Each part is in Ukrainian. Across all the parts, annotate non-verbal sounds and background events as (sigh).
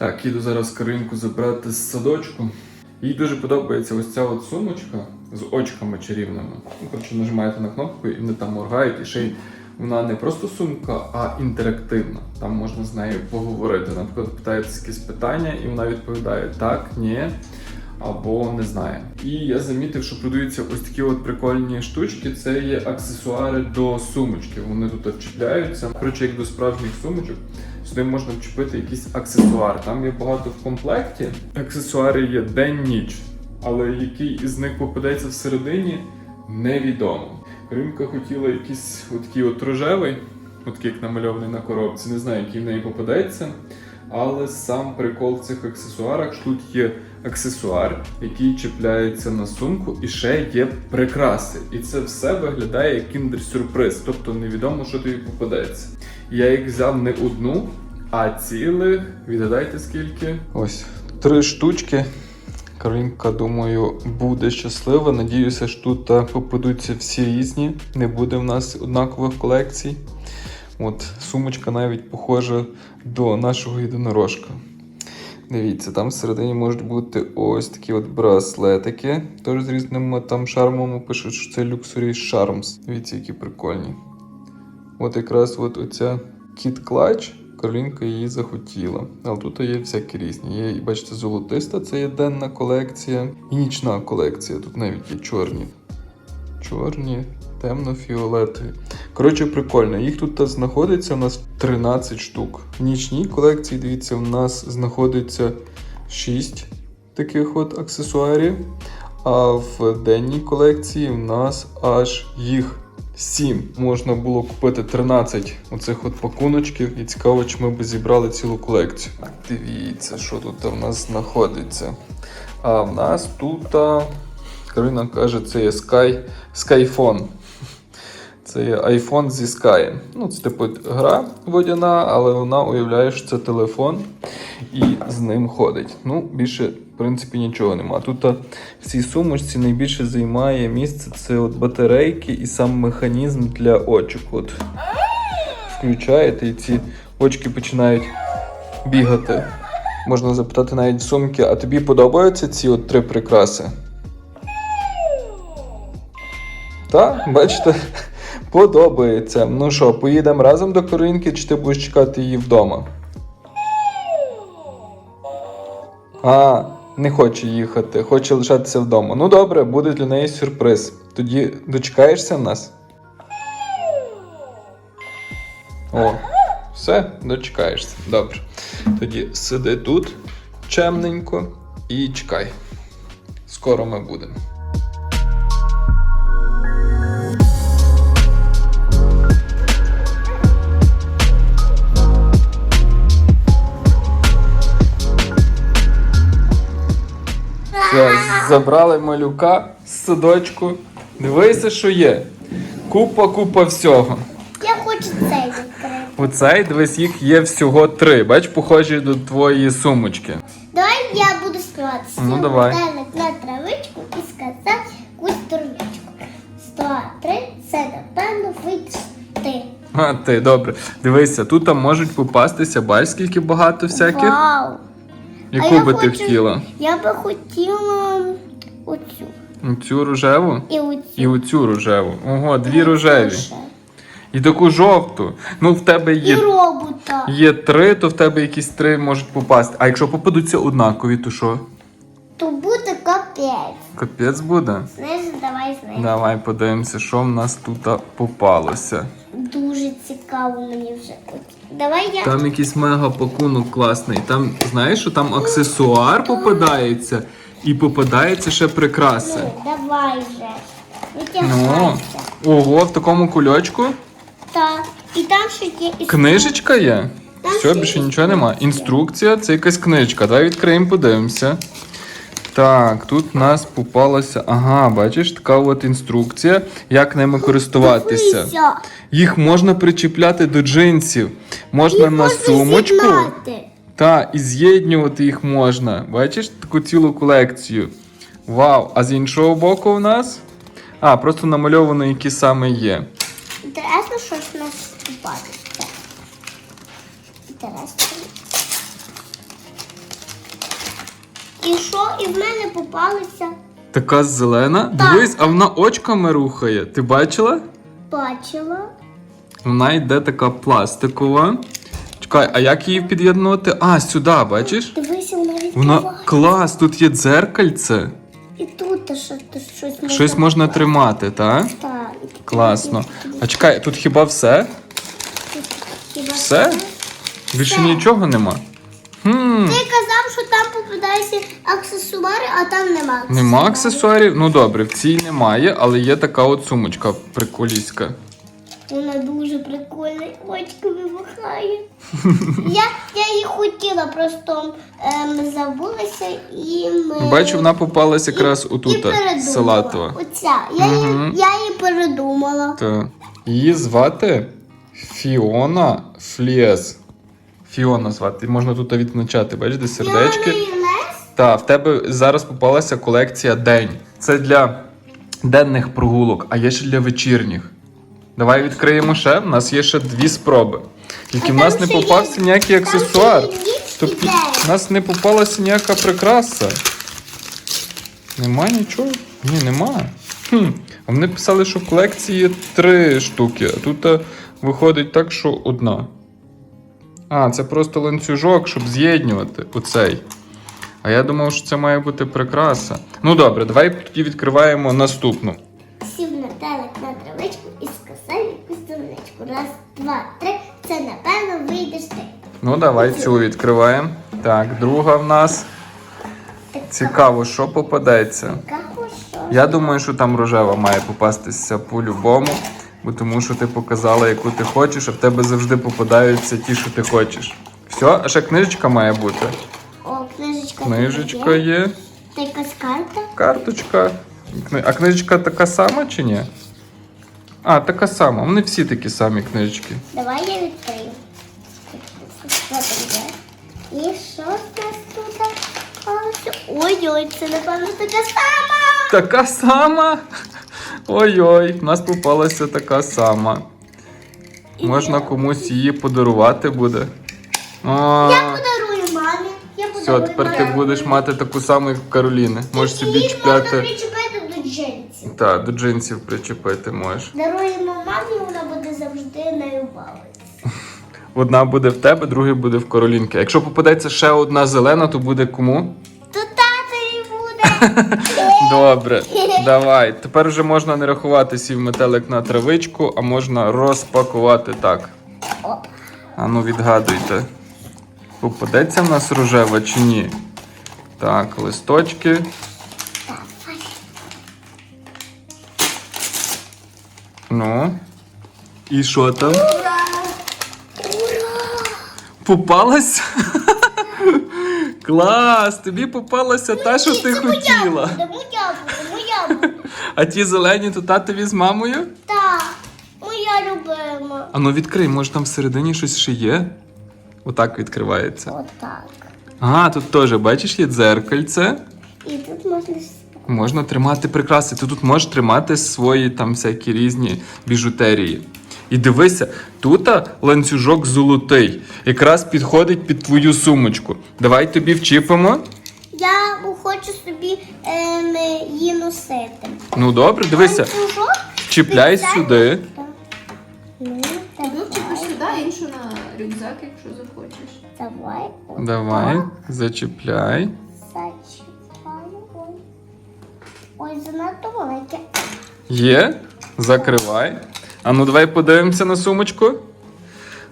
Так, їду зараз Каринку забрати з садочку. Їй дуже подобається ось ця от сумочка з очками чарівними. Ну, коротше, нажимаєте на кнопку і вони там моргають, і ще й вона не просто сумка, а інтерактивна. Там можна з нею поговорити. Наприклад, питається якісь питання, і вона відповідає так, ні. Або не знає. І я замітив, що продаються ось такі от прикольні штучки. Це є аксесуари до сумочки. Вони тут вчіпляються. Коротше, як до справжніх сумочок. Сюди можна вчепити якийсь аксесуар. Там є багато в комплекті. Аксесуари є день-ніч, але який із них попадеться всередині, невідомо. Римка хотіла якийсь отакий от рожевий, отакий як намальований на коробці. Не знаю, який в неї попадеться. Але сам прикол в цих аксесуарах, що тут є аксесуар, який чіпляється на сумку, і ще є прикраси. І це все виглядає як кіндер-сюрприз, тобто невідомо, що тобі попадеться. Я їх взяв не одну, а цілих. Відгадайте скільки? Ось три штучки. Каринка, думаю, буде щаслива. Надіюся, що тут е, попадуться всі різні. Не буде в нас однакових колекцій. От сумочка навіть похожа до нашого єдинорожка. Дивіться, там всередині можуть бути ось такі от браслетики. Теж з різними там шармами пишуть, що це Luxury Charms. Дивіться, які прикольні. От якраз от оця кіт клач. Каролінка її захотіла. Але тут є всякі різні. Є, бачите, золотиста, це є денна колекція, і нічна колекція. Тут навіть є чорні. Чорні, темно-фіолетові. Коротше, прикольно. Їх тут знаходиться у нас 13 штук. В нічній колекції, дивіться, у нас знаходиться 6 таких от аксесуарів. А в денній колекції у нас аж їх 7. Можна було купити 13 оцих от пакуночків. І цікаво, чи ми б зібрали цілу колекцію. Так, дивіться, що тут в нас знаходиться. А в нас тут. Карина каже, це є Sky, Skyphone. Це є iPhone зі Sky. Ну, це типу гра водяна, але вона уявляє, що це телефон і з ним ходить. Ну, більше, в принципі, нічого нема. Тут в цій сумочці найбільше займає місце це от батарейки і сам механізм для очок. От включаєте, і ці очки починають бігати. Можна запитати навіть сумки, а тобі подобаються ці от три прикраси? Так, бачите, подобається. Ну що, поїдемо разом до Коринки, чи ти будеш чекати її вдома? А, не хоче їхати, хоче лишатися вдома. Ну добре, буде для неї сюрприз. Тоді дочекаєшся в нас? О, все, дочекаєшся. Добре. Тоді сиди тут чемненько і чекай. Скоро ми будемо. Все, забрали малюка з садочку. Дивися, що є. Купа, купа всього. Я хочу цей відкрити. Оцей, дивись, їх є всього три. Бач, похожі до твоєї сумочки. Давай я буду співати. Ну, давай. на травичку і сказав якусь турничку. Сто, три, це напевно вийдеш ти. А, ти, добре. Дивися, тут там можуть попастися, бач, скільки багато всяких. Вау! Яку я би ти хочу- хотіла? Я би хотіла оцю. Цю рожеву І оцю. і оцю рожеву. Ого, дві рожеві. Ще. І таку жовту. Ну, в тебе І є, робота. є три, то в тебе якісь три можуть попасти. А якщо попадуться однакові, то що? То буде капець. Капець буде. Знизу давай знизу. Давай подивимося, що в нас тут попалося. Дуже цікаво мені вже. Давай я. Там якийсь мега пакунок класний. Там, знаєш, що там аксесуар попадається і попадається ще прикраси. Ну, давай вже. Ну, Витягайся. ого, в такому кульочку. Так. І там ще є і Книжечка є. Там Все, більше нічого нема. Інструкція це якась книжка. Давай відкриємо, подивимося. Так, тут в нас попалася. Ага, бачиш, така от інструкція, як ними користуватися. Їх можна причіпляти до джинсів, можна Їх на можна сумочку. з'єднати. Та, і з'єднювати їх можна. Бачиш таку цілу колекцію. Вау! А з іншого боку в нас? А, просто намальовано, які саме є. Інтересно, що у нас попадеться. Інтересно. І що? І в мене попалися. Така зелена. Так. Дивись, а вона очками рухає. Ти бачила? Бачила. Вона йде така пластикова. Чекай, а як її під'єднувати? А, сюди, бачиш? Дивися, вона відкриває. Вона клас, тут є дзеркальце. І тут що, щось можна. Щось можна тримати, так? Так, Класно. А чекай, тут хіба все? хіба Все? Більше нічого нема. Хм, Ти казав, що там попадаються аксесуари, а там нема. нема аксесуарів? Ну добре, в цій немає, але є така от сумочка приколіська. Вона дуже прикольна, очки вимахає. (laughs) я, я її хотіла, просто ем, забулася і ми. Бачу, вона попалась якраз і отут, передумала. салатова. Оця. Я, Мгм. її, я її передумала. Так. Її звати Фіона Фліес. Фіона звати. Можна тут відзначати, бачиш, де сердечки. Та, в тебе зараз попалася колекція день. Це для денних прогулок, а є ще для вечірніх. Давай відкриємо ще. У нас є ще дві спроби. Тільки в нас не попався ніякий аксесуар. Тобто в нас не попалася ніяка прикраса. Нема нічого? Ні, нема. Хм. А вони писали, що в колекції є три штуки, а тут е, виходить так, що одна. А, це просто ланцюжок, щоб з'єднувати оцей. А я думав, що це має бути прикраса. Ну добре, давай тоді відкриваємо наступну. Сів на телек на травичку і сказав якусь дурничку. Раз, два, три. Це напевно вийдеш ти. Ну, давай цю відкриваємо. Так, друга в нас. Цікаво, що попадеться. Я думаю, що там рожева має попастися по-любому, бо тому що ти показала, яку ти хочеш, а в тебе завжди попадаються ті, що ти хочеш. Все, а ще книжечка має бути. О, книжечка. Книжечка є. є, Та якась карта. карточка. А книжечка така сама чи ні? А, така сама. Вони всі такі самі книжечки. Давай я відкрию. І що в нас тут? Ой-ой, це напевно така сама. Така сама. Ой-ой, в нас попалася така сама. Можна комусь її подарувати буде. А, Я подарую мамі. Я Все, подарую тепер ти мамі. будеш мати таку саму, як в Кароліни. Можеш Тільки собі їх можна чіпляти. причепити до джинсів. Так, до джинсів причепити можеш. Даруємо мамі, вона буде завжди нею бавитися. (laughs) Одна буде в тебе, друга буде в Каролінки. Якщо попадеться ще одна зелена, то буде кому? Добре, давай. Тепер вже можна не рахувати сів метелик на травичку, а можна розпакувати так. А ну відгадуйте. Попадеться в нас рожева чи ні? Так, листочки. Ну. І що там? Ура! Попалась? (laughs) Клас! Тобі попалася та, що ти хотіла. моя буде, моя. А ті зелені, то татові з мамою? Так, моя любима. А ну відкрий, може там всередині щось ще є? Отак відкривається. Отак. Ага, тут теж, бачиш, є дзеркальце. І тут можна Можна тримати прикраси. Ти тут можеш тримати свої там всякі різні біжутерії. І дивися, тут ланцюжок золотий. Якраз підходить під твою сумочку. Давай тобі вчіпимо. Я хочу собі ем, її носити. Ну добре, дивися. Ланцюжок Чіпляй спеціально- сюди. Ну, Ну, типу давай, сюди, іншу на рюкзак, якщо захочеш. давай. отак. Давай, зачіпляй. Зачіпаю. Ой. Ой, занадто велике. Є. Закривай. А ну давай подивимося на сумочку.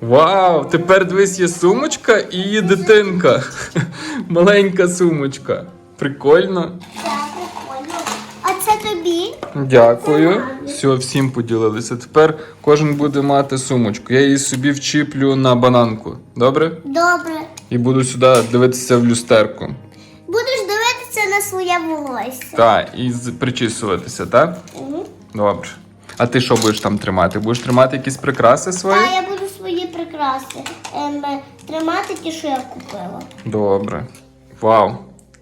Вау! Тепер дивись, є сумочка і є дитинка. (laughs) Маленька сумочка. Прикольно. Це прикольно. А це тобі? Дякую. Все, всім поділилися. Тепер кожен буде мати сумочку. Я її собі вчіплю на бананку. Добре? Добре. І буду сюди дивитися в люстерку. Будеш дивитися на своє волосся. Так, і з- причісуватися, так? Угу. Добре. А ти що будеш там тримати? Будеш тримати якісь прикраси свої? Так, я буду свої прикраси ем, тримати ті, що я купила. Добре. Вау.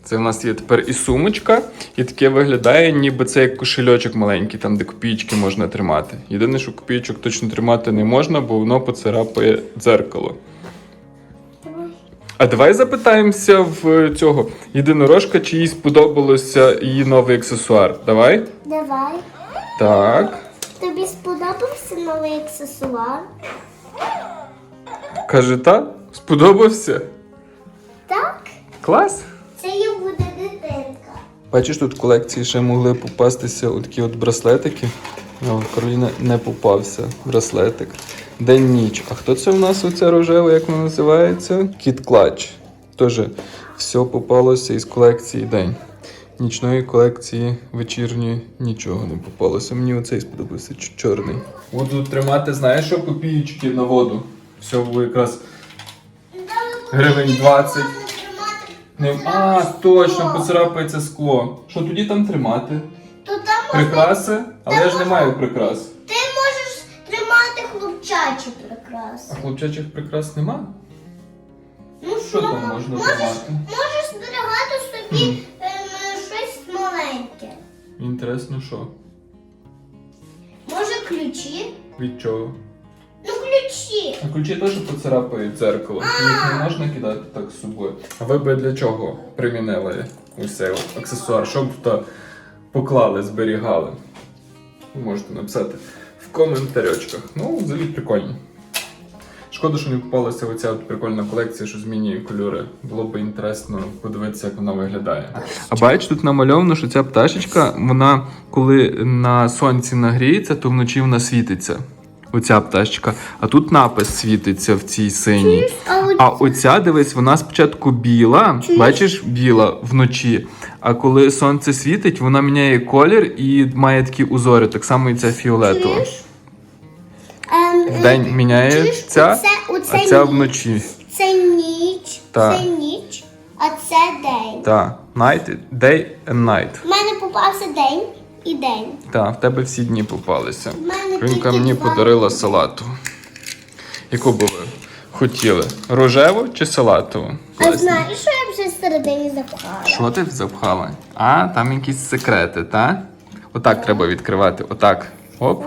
Це в нас є тепер і сумочка, і таке виглядає, ніби це як кошельочок маленький, там де копійки можна тримати. Єдине, що копійочок точно тримати не можна, бо воно поцарапає дзеркало. А давай запитаємося в цього єдинорожка, чи їй сподобалося її новий аксесуар. Давай. Давай. Так. Тобі сподобався новий аксесуар? Каже, та? Сподобався? Так. Клас. Це і буде дитинка. Бачиш, тут в колекції ще могли попастися отакі от браслетики. О, Кароліна не попався. Браслетик. День ніч. А хто це в нас оця рожева, як вона називається? Кіт Клач. Теж все попалося із колекції день. Нічної колекції вечірньої нічого не попалося. Мені оцей сподобався чорний. Буду тримати, знаєш, що копійки на воду. Всього якраз гривень 20. Не... А, точно, поцарапається скло. Що тоді там тримати? То там Прикраси? Але я ж не маю прикрас. ти можеш тримати хлопчачі прикраси. А хлопчачих прикрас нема? Ну Що там можна тримати? можеш Інтересно, що? Може ключі? Від чого? Ну ключі. А ключі теж поцарапають дзеркало. Їх не можна кидати так з собою. А ви би для чого примінили цей аксесуар? Що б тут поклали, зберігали? Можете написати в коментарячках. Ну, взагалі прикольно. Шкода, що не попалася оця от прикольна колекція, що змінює кольори. Було б інтересно подивитися, як вона виглядає. А бачиш, тут намальовано, що ця пташечка, вона коли на сонці нагріється, то вночі вона світиться. Оця пташечка. А тут напис світиться в цій синій. А оця, дивись, вона спочатку біла, бачиш, біла вночі. А коли сонце світить, вона міняє колір і має такі узори, так само і ця фіолетова. Чуєш? Вдень міняє чуєш? ця, Оце, оце а ця ніч. вночі. Це ніч, Так. це ніч, а це день. Так, night, day and night. У мене попався день і день. Так, в тебе всі дні попалися. В мене Ринка тільки мені два подарила салату. Яку би ви хотіли? Рожеву чи салатову? А Класні. знаєш, що я вже всередині запхала? Що ти запхала? А, там якісь секрети, та? Отак треба відкривати. Отак. Оп.